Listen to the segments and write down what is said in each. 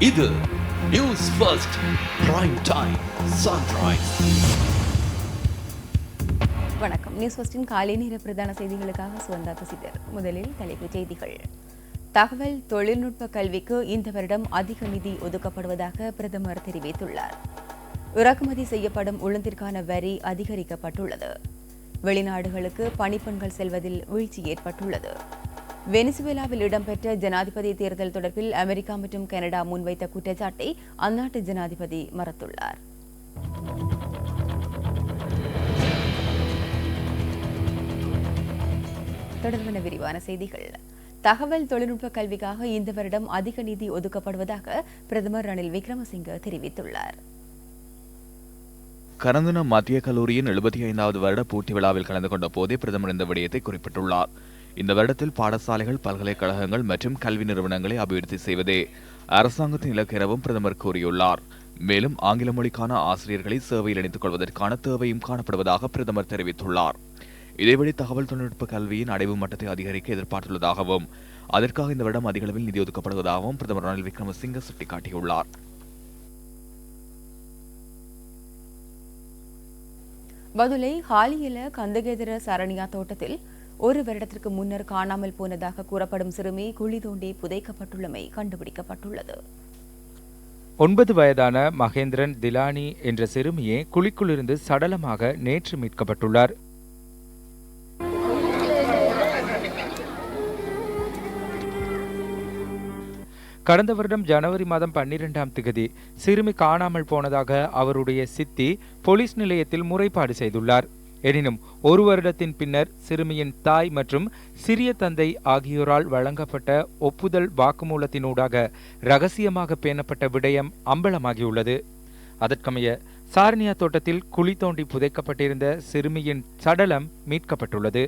இது news first prime time sunrise வணக்கம். News ஃபர்ஸ்டின் காலை நேர பிரதான செய்திகளுக்காக சுவந்தா பசிதர் முதலில் தலைப்புச் செய்திகள். தகவல் தொழில்நுட்ப கல்விக்கு இந்த வருடம் அதிக நிதி ஒதுக்கப்படுவதாக பிரதமர் தெரிவித்துள்ளார். இறக்குமதி செய்யப்படும் உளுந்திற்கான வரி அதிகரிக்கப்பட்டுள்ளது. வெளிநாடுகளுக்கு பணிப்பெண்கள் செல்வதில் வீழ்ச்சி ஏற்பட்டுள்ளது. வெனிசுவேலாவில் இடம்பெற்ற ஜனாதிபதி தேர்தல் தொடர்பில் அமெரிக்கா மற்றும் கனடா முன்வைத்த குற்றச்சாட்டை அந்நாட்டு ஜனாதிபதி மறுத்துள்ளார். தொடர்பான விரிவான செய்திகள். தகவல் தொழில்நுட்ப கல்விக்காக இந்த வருடம் அதிக நிதி ஒதுக்கப்படுவதாக பிரதமர் ரணில் விக்ரமசிங்க தெரிவித்துள்ளார். கரந்தன மத்திய கல்லூரியின் எழுபத்தி ஐந்தாவது வருட பூர்த்தி விழாவில் கலந்து கொண்ட போதே பிரதமர் இந்த விடயத்தை குறிப்பிட்டுள்ளார். இந்த வருடத்தில் பாடசாலைகள் பல்கலைக்கழகங்கள் மற்றும் கல்வி நிறுவனங்களை அபிவிருத்தி செய்வதே அரசாங்கத்தின் இலக்கு எனவும் பிரதமர் கூறியுள்ளார். மேலும் ஆங்கில மொழிக்கான ஆசிரியர்களை சேவையில் இணைத்துக் கொள்வதற்கான தேவையும் காணப்படுவதாக பிரதமர் தெரிவித்துள்ளார். இதேவழி தகவல் தொழில்நுட்ப கல்வியின் அடைவு மட்டத்தை அதிகரிக்க எதிர்பார்த்துள்ளதாகவும் அதற்காக இந்த வருடம் அதிக அளவில் நிதி ஒதுக்கப்படுவதாகவும் பிரதமர் ரணில் விக்ரமசிங்க சுட்டிக்காட்டியுள்ளார். பதுளை ஹாலியில கந்தகேதர சரணியா தோட்டத்தில் ஒரு வருடத்திற்கு முன்னர் காணாமல் போனதாக கூறப்படும் சிறுமி குழி தோண்டி புதைக்கப்பட்டுள்ளமை கண்டுபிடிக்கப்பட்டுள்ளது. ஒன்பது வயதான மகேந்திரன் திலானி என்ற சிறுமியே குழிக்குள்ளிருந்து சடலமாக நேற்று மீட்கப்பட்டுள்ளார். கடந்த வருடம் ஜனவரி மாதம் பன்னிரெண்டாம் திகதி சிறுமி காணாமல் போனதாக அவருடைய சித்தி போலீஸ் நிலையத்தில் முறைப்பாடு செய்துள்ளார். எனினும் ஒரு வருடத்தின் பின்னர் சிறுமியின் தாய் மற்றும் சிறிய தந்தை ஆகியோரால் வழங்கப்பட்ட ஒப்புதல் வாக்குமூலத்தினூடாக ரகசியமாக பேணப்பட்ட விடயம் அம்பலமாகியுள்ளது. அதற்கமைய சாரணியா தோட்டத்தில் குழி தோண்டி புதைக்கப்பட்டிருந்த சிறுமியின் சடலம் மீட்கப்பட்டுள்ளது.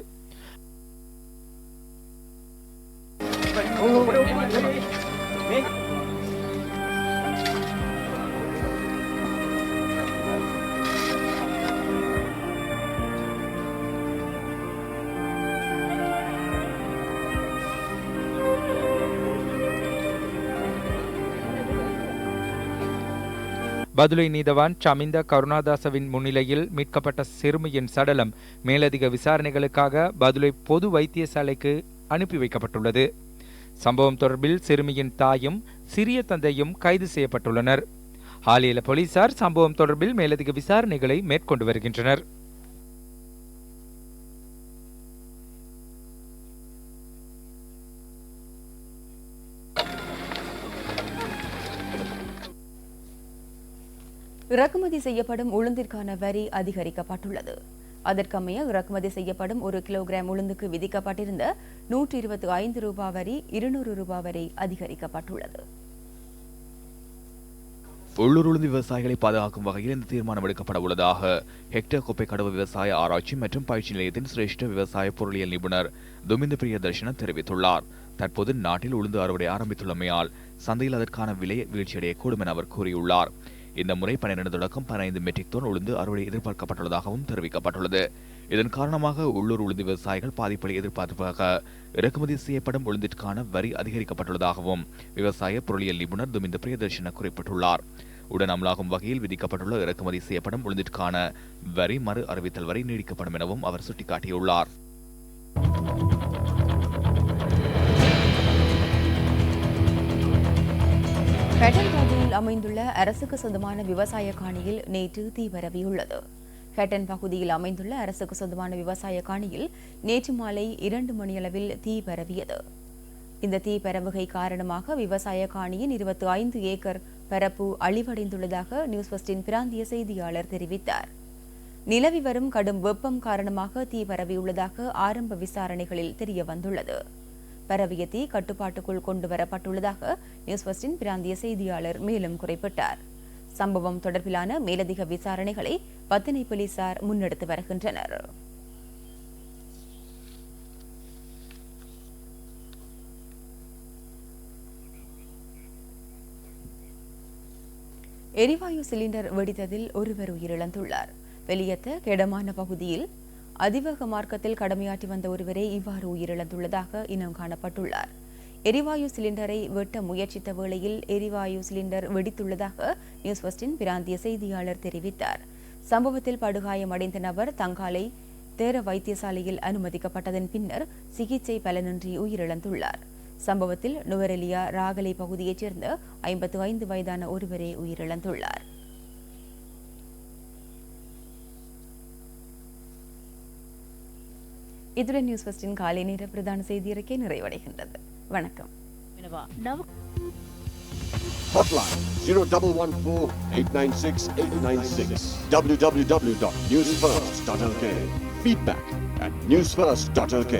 பதுளை நீதவான் சமிந்த கருணாதாசவின் முன்னிலையில் மீட்கப்பட்ட சிறுமியின் சடலம் மேலதிக விசாரணைகளுக்காக பதுளை பொது வைத்தியசாலைக்கு அனுப்பி வைக்கப்பட்டுள்ளது. சம்பவம் தொடர்பில் சிறுமியின் தாயும் சிறிய தந்தையும் கைது செய்யப்பட்டுள்ளனர். ஹாலியில போலீசார் சம்பவம் தொடர்பில் மேலதிக விசாரணைகளை மேற்கொண்டு வருகின்றனர். இறக்குமதி செய்யப்படும் உளுந்திற்கான வரி அதிகரிக்கப்பட்டுள்ளது. அதற்கமைய இறக்குமதி செய்யப்படும் ஒரு கிலோகிராம் உளுந்துக்கு விதிக்கப்பட்டிருந்த நூற்றி இருபத்தி ஐந்து ரூபாய் வரி இருநூறு ரூபாய் வரை அதிகரிக்கப்பட்டுள்ளது. உள்ளூர் உளுந்து விவசாயிகளை பாதுகாக்கும் வகையில் இந்த தீர்மானம் எடுக்கப்பட உள்ளதாக ஹெக்டர் குப்பை கடவு விவசாய ஆராய்ச்சி மற்றும் பயிற்சி நிலையத்தின் சிரேஷ்ட விவசாய பொருளியல் நிபுணர் துமிந்த பிரியதர்ஷன தெரிவித்துள்ளார். தற்போது நாட்டில் உளுந்து அறுவடை ஆரம்பித்துள்ளமையால் சந்தையில் அதற்கான விலை வீழ்ச்சியடையக்கூடும் என அவர் கூறியுள்ளார். இந்த முறை பன்னிரண்டு தொடக்கம் பதினைந்து மெட்ரிக் டோன் உளுந்து அறுவடை எதிர்பார்க்கப்பட்டுள்ளதாகவும் தெரிவிக்கப்பட்டுள்ளது. இதன் காரணமாக உள்ளூர் உளுந்து விவசாயிகள் பாதிப்பை எதிர்பார்ப்பதாக இறக்குமதி செய்யப்படும் உளுந்திற்கான வரி அதிகரிக்கப்பட்டுள்ளதாகவும் விவசாய பொருளியல் நிபுணர் துமிந்த பிரியதர்ஷன குறிப்பிட்டுள்ளார். உடன் அமலாகும் வகையில் விதிக்கப்பட்டுள்ள இறக்குமதி செய்யப்படும் உளுந்திற்கான வரி மறு அறிவித்தல் வரை நீடிக்கப்படும் எனவும் அவர் சுட்டிக்காட்டியுள்ளார். அமைந்துள்ள அரசுக்கு சொந்தமான விவசாய காணியில் நேற்று தீ பரவியுள்ளது. ஹெட்டன் பகுதியில் அமைந்துள்ள அரசுக்கு சொந்தமான விவசாய காணியில் நேற்று மாலை இரண்டு மணியளவில் தீ பரவியது. இந்த தீ பரவுகை காரணமாக விவசாய காணியின் இருபத்தி ஐந்து ஏக்கர் பரப்பு அழிவடைந்துள்ளதாக நியூஸ் ஃபர்ஸ்டின் பிராந்திய செய்தியாளர் தெரிவித்தார். நிலவி வரும் கடும் வெப்பம் காரணமாக தீ பரவியுள்ளதாக ஆரம்ப விசாரணைகளில் தெரிய வந்துள்ளது பரவிய தீ கட்டுப்பாட்டுக்குள் கொண்டு வரப்பட்டுள்ளதாக நியூஸ் ஃபர்ஸ்டின் பிராந்திய செய்தியாளர் மேலும் குறிப்பிட்டார். சம்பவம் தொடர்பிலான மேலதிக விசாரணைகளை பத்தினை போலீசார் முன்னெடுத்து வருகின்றனர். எரிவாயு சிலிண்டர் வெடித்ததில் ஒருவர் உயிரிழந்துள்ளார். வெளியத்த கெடமான பகுதியில் அதிவேக மார்க்கத்தில் கடமையாற்றி வந்த ஒருவரே இவ்வாறு உயிரிழந்துள்ளதாக இனம் காணப்பட்டுள்ளார். எரிவாயு சிலிண்டரை வெட்ட முயற்சித்த வேளையில் எரிவாயு சிலிண்டர் வெடித்துள்ளதாக நியூஸ் ஃபர்ஸ்டின் பிராந்திய செய்தியாளர் தெரிவித்தார். சம்பவத்தில் படுகாயமடைந்த நபர் தங்காலை தேர வைத்தியசாலையில் அனுமதிக்கப்பட்டதன் பின்னர் சிகிச்சை பலனின்றி உயிரிழந்துள்ளார். சம்பவத்தில் நுவரெலியா ராகலை பகுதியைச் சேர்ந்த ஐம்பத்து ஐந்து வயதான ஒருவரே உயிரிழந்துள்ளார். இத்துடன் நியூஸ் ஃபர்ஸ்டின் காலை நேர பிரதான செய்தி அறிக்கை நிறைவடைகின்றது வணக்கம் Hotline 0114 896 896. www.newsfirst.lk. Feedback at newsfirst.lk.